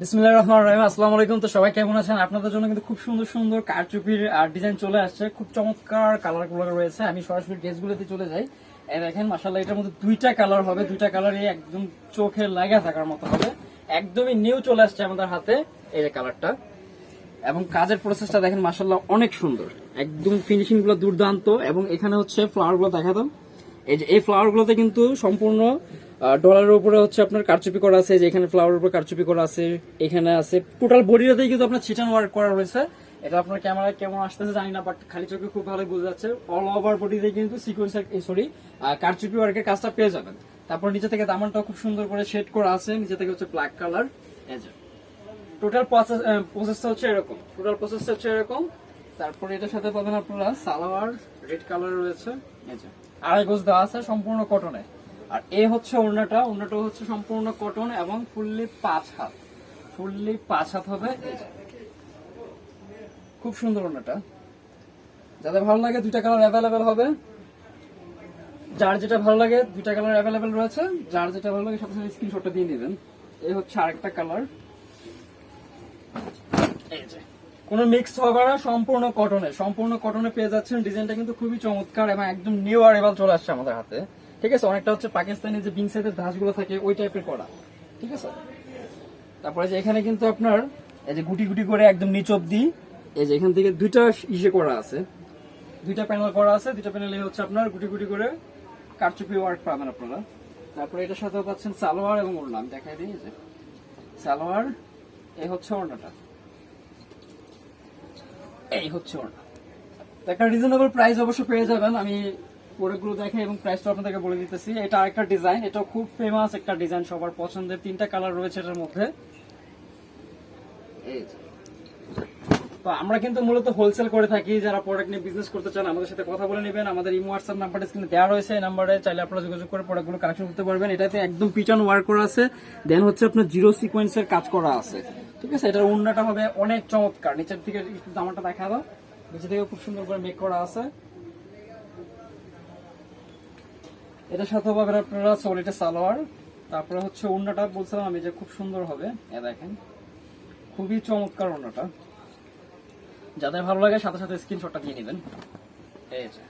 বিসমিল্লাহির রহমানির রহিম, আসসালামু আলাইকুম। তো সবাই কেমন আছেন? আপনাদের জন্য কিন্তু খুব সুন্দর সুন্দর কারচুপির ডিজাইন চলে আসছে। খুব চমৎকার কালারগুলো রয়েছে। আমি সরাসরি ড্রেসগুলোতে চলে যাই। দেখেন মাসাল্লাহ এটার মধ্যে দুইটা কালার হবে। দুইটা কালারই একদম চোখে লাগা থাকার মতো হবে। একদমই নিউ চলে আসছে আমাদের হাতে এই যে কালারটা এবং কাজের প্রসেসটা দেখেন মাসাল্লাহ অনেক সুন্দর। একদম ফিনিশিংগুলো দুর্দান্ত। এবং এখানে হচ্ছে ফ্লাওয়ারগুলো দেখা দাও এই যে, এই ফ্লাওয়ার গুলোতে কিন্তু সম্পূর্ণ ডলারের উপরে হচ্ছে আপনার কারচুপি করা আছে, যে এখানে ফ্লাওয়ারের উপর কারচুপি করা আছে, এখানে আছে। টোটাল বডিটাতেই কিন্তু আপনার ছিটান ওয়ার্ক করা রয়েছে। এটা আপনার ক্যামেরায় কেমন আসতেছে জানি না বাট খালি চোখে খুব ভালো বোঝা যাচ্ছে। অল ওভার বডিতে কিন্তু সিকোয়েন্সার সরি কারচুপি ওয়ার্কের কাজটা পেয়ে যাবেন। তারপর নিচে থেকে দামানটা খুব সুন্দর করে শেড করা আছে। নিচে থেকে হচ্ছে ব্ল্যাক কালার টোটাল প্রসেসটা হচ্ছে এরকম। টোটাল প্রসেসটা হচ্ছে এরকম। তারপরে এটার সাথে পাবেন আপনারা সালোয়ার রেড কালার রয়েছে। আড়াই গোজ দেওয়া আছে সম্পূর্ণ কটনে আর এ হচ্ছে ওড়নাটা ওড়নাটা হচ্ছে সম্পূর্ণ কটন এবং ফুললি পাঁচ হাত। ফুললি পাঁচ হাত হবে খুব সুন্দর ওড়নাটা। যাদের ভালো লাগে দুইটা কালার অ্যাভেলেবেল হবে। যার যেটা ভালো লাগে দুইটা কালার অ্যাভেলেবেল রয়েছে। যার যেটা ভালো লাগে সাথে সাথে স্ক্রিনশটটা দিয়ে নেবেন। এই হচ্ছে আরেকটা কালার। এই যে। কোনো মিক্স হবে না, সম্পূর্ণ কটনে সম্পূর্ণ কটনে পেয়ে যাচ্ছেন। ডিজাইনটা কিন্তু খুবই চমৎকার এবং একদম নিউ আরেবাল চলে আসছে আমাদের হাতে। ঠিক আছে? অনেকটা হচ্ছে পাকিস্তানি যে বিং সাইডের ধাঁচগুলো থাকে, ওই টাইপের করা। ঠিক আছে? তারপরে যে এখানে কিন্তু আপনার এই যে গুটি গুটি করে একদম নিচ অব্দি এই যে এখান থেকে দুইটা ইসে করা আছে। দুইটা প্যানেল করা আছে, দুইটা প্যানেলে হচ্ছে আপনার গুটি গুটি করে কারচুপি ওয়ার্ক পাবেন আপনারা। তারপরে এটার সাথে পাচ্ছেন সালোয়ার এবং ওড়না। আমি দেখাই দিই যে সালোয়ার, এই হচ্ছে ওড়নাটা। এই হচ্ছে ওড়না। একটা রিজনেবল প্রাইস অবশ্য পেয়ে যাবেন। আমি প্রোডাক্টগুলো দেখে এবং প্রাইসটা আপনাদেরকে বলে দিতেছি। এটা আরেকটা ডিজাইন এটা খুব ফেমাস একটা ডিজাইন সবার পছন্দের। তিনটা কালার রয়েছে এটার মধ্যে। তো আমরা কিন্তু মূলত হোলসেল করে থাকি। যারা প্রোডাক্ট নিয়ে বিজনেস করতে চান আমাদের সাথে কথা বলে নেবেন। আমাদের ইমো হোয়াটসঅ্যাপ নাম্বারটা স্ক্রিনে দেওয়া রয়েছে। এই নাম্বারে চাইলে আপনারা যোগাযোগ করে প্রোডাক্টগুলো কালেকশন করতে পারবেন। এটাতে একদম পিটান ওয়ার্ক করা আছে। দেন হচ্ছে আপনার জিরো সিকোয়েন্সের কাজ করা আছে। ঠিক আছে? এটার উন্নাটা হবে অনেক চমৎকার। নিচের একটু দামাটা দেখা দাও নিচে থেকে খুব সুন্দর করে মেক করা আছে। এটার সাথে পাবেন আপনারা সোলিটা সালোয়ার, তারপরে হচ্ছে উন্নাটা বলছিলাম আমি যে খুব সুন্দর হবে। এ দেখেন, খুবই চমৎকার উন্নাটা যাদের ভালো লাগে সাথে সাথে স্ক্রিনশটটা দিয়ে নেবেন। এই যে।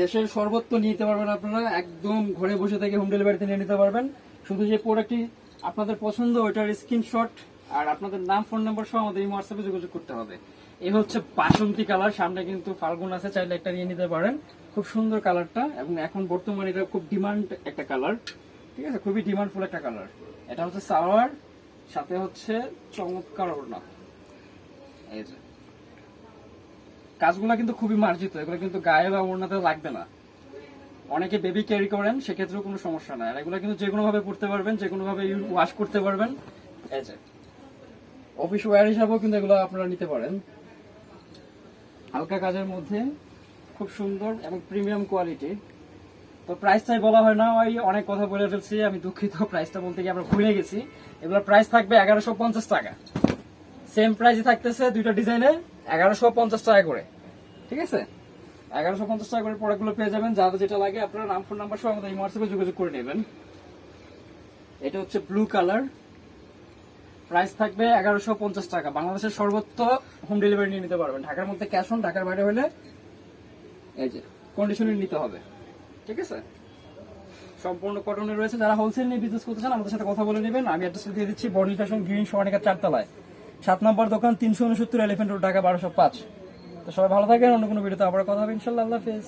দেশের সর্বত্র নিতে পারবেন আপনারা, একদম ঘরে বসে থেকে হোম ডেলিভারিতে নিয়ে নিতে পারবেন। শুধু যে প্রোডাক্টটি আপনাদের পছন্দ, ওইটার স্ক্রিনশট আর আপনাদের নাম ফোন নাম্বার সহ আমাদের এই হোয়াটসঅ্যাপে যোগাযোগ করতে হবে। এই হচ্ছে বাসন্তী কালার। সামনে কিন্তু ফাল্গুন আছে, চাইলে একটা নিয়ে নিতে পারেন। খুব সুন্দর কালারটা এবং এখন বর্তমানে এটা খুব ডিমান্ড একটা কালার। ঠিক আছে? খুবই ডিমান্ডফুল একটা কালার। এটা হচ্ছে সালোয়ার, সাথে হচ্ছে চমৎকার ওড়না। এই যে। কাজগুলো কিন্তু খুবই মার্জিত, এগুলো কিন্তু গায়ে বা ওড়নাতে লাগবে না। অনেকে বেবি ক্যারি করেন, সেক্ষেত্রেও কোনো সমস্যা নাই। আর এগুলো কিন্তু যে কোনো ভাবে পড়তে পারবেন যে কোনো ভাবে ওয়াশ করতে পারবেন। এই যে। অফিস ওয়্যার হিসাবেও কিন্তু এগুলো আপনারা নিতে পারেন। হালকা কাজের মধ্যে, খুব সুন্দর এবং প্রিমিয়াম কোয়ালিটি তো প্রাইসটাই বলা হয় না, ওই অনেক কথা বলে ফেলছি, আমি দুঃখিত প্রাইসটা বলতে গিয়ে আমরা ভুলে গেছি। এগুলোর প্রাইস থাকবে এগারোশো পঞ্চাশ টাকা। সেম প্রাইসে থাকতেছে দুইটা ডিজাইনে, এগারোশো পঞ্চাশ টাকা করে। ঠিক আছে? এগারোশো পঞ্চাশ টাকা করে প্রোডাক্টগুলো পেয়ে যাবেন যাদের যেটা লাগে আপনারা নাম ফোন নাম্বার সহ আমাদের হোয়াটসঅ্যাপে যোগাযোগ করে নেবেন। এটা হচ্ছে ব্লু কালার প্রাইস থাকবে এগারোশো পঞ্চাশ টাকা। বাংলাদেশের সর্বত্র হোম ডেলিভারি নিয়ে নিতে পারবেন। ঢাকার মধ্যে ক্যাশ অন ঢাকার বাইরে হলে এই যে কন্ডিশনে নিতে হবে। ঠিক আছে? সম্পূর্ণ কটনে রয়েছে। যারা হোলসেল নিয়ে বিজনেস করতে চান, আমাদের সাথে কথা বলে নেবেন। আমি অ্যাড্রেস দিয়ে দিচ্ছি বর্ণি ফ্যাশন গ্রিন সোয়ানিকার চারতলায়। সাত নম্বর দোকান, তিনশো উনসত্তর এলিফেন্ট রোড ঢাকা, বারোশো পাঁচ। তো সবাই ভালো থাকেন, অন্য কোনো ভিডিওতে আবার কথা হবে। ইনশাল্লাহ, আল্লাহ হাফেজ।